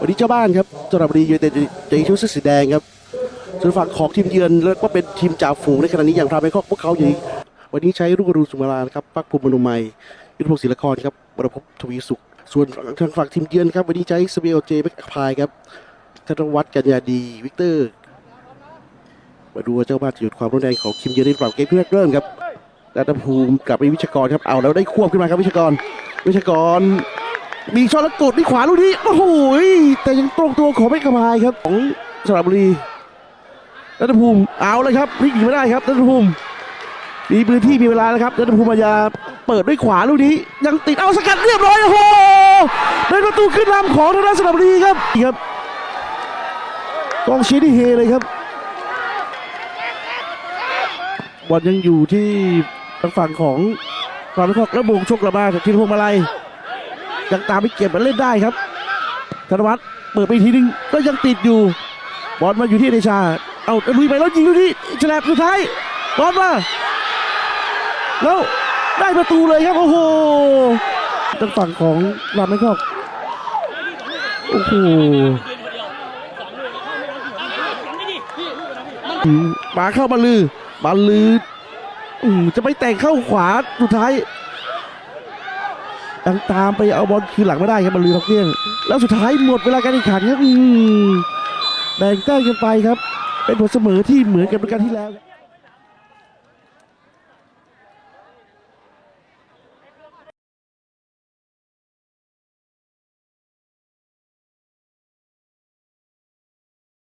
วันนี้เจ้าบ้านครับสระบุรียูไนเต็ดจะยิงชุดสีแดงครับส่วนฝั่งของทีมเยือนแล้วก็เป็นทีมจ่าฝูงในขณะนี้อย่างทำให้พวกเขาอยู่วันนี้ใช้รุ่งรุณสุมารานครับปักภูมิมนุมัยยุทธพงศ์ศิลครครับบรพพทวีสุข ส่วนทางฝั่งทีมเยือนครับ วันนี้ใช้สเบลเจแบ็คพายครับธนวัฒน์กัญญาดีวิกเตอร์มาดูเจ้าบ้านจะหยุดความรุนแรงของทีมเยือนในฝั่งเกมที่แรกเริ่มครับรัตภูมิกลับวิชากรครับเอาแล้วได้ควบขึ้นมาครับวิชากร วิชากร มีช็อตแล้วกดที่ขวาลูกนี้โอ้โหแต่ยังตรงตัวของไม่กระพายครับของสระบุรีรัตนภูมิเอาเลยครับพลิกหนีไม่ได้ครับรัตนภูมิมีพื้นที่มีเวลาแล้วครับรัตนภูมิมายาเปิดด้วยขวาลูกนี้ ยังติดเอาสกัดเรียบร้อยโอ้โหได้ประตูขึ้นนำของทางด้านสระบุรีครับครับกองเชียร์ที่เฮเลยครับบอลยังอยู่ที่ทางฝั่งของความเป็นของระบงชกระบาจากทีมพวงมาลัย ยังตามไปเก็บมันเล่นได้ครับธนวัฒน์เปิดไปอีกทีนึงก็ยังติดอยู่ บอลมาอยู่ที่เดชา เอาลุยไปแล้วยิงลูกนี้ฉลับสุดท้ายบอลมาแล้วได้ประตูเลยครับโอ้โหทางฝั่งของลำไม่คอกโอ้โหมาเข้ามาลือบอลลือจะไปแต่งเข้าขวาสุดท้าย ยังตามไปเอาบอลคืนหลังไม่ได้ครับบอลลือท็อกเกี้ยง แล้วสุดท้ายหมดเวลาการแข่งขันครับแบ่งแต้มกันไปครับ เป็นผลเสมอที่เหมือนกับในการที่แล้ว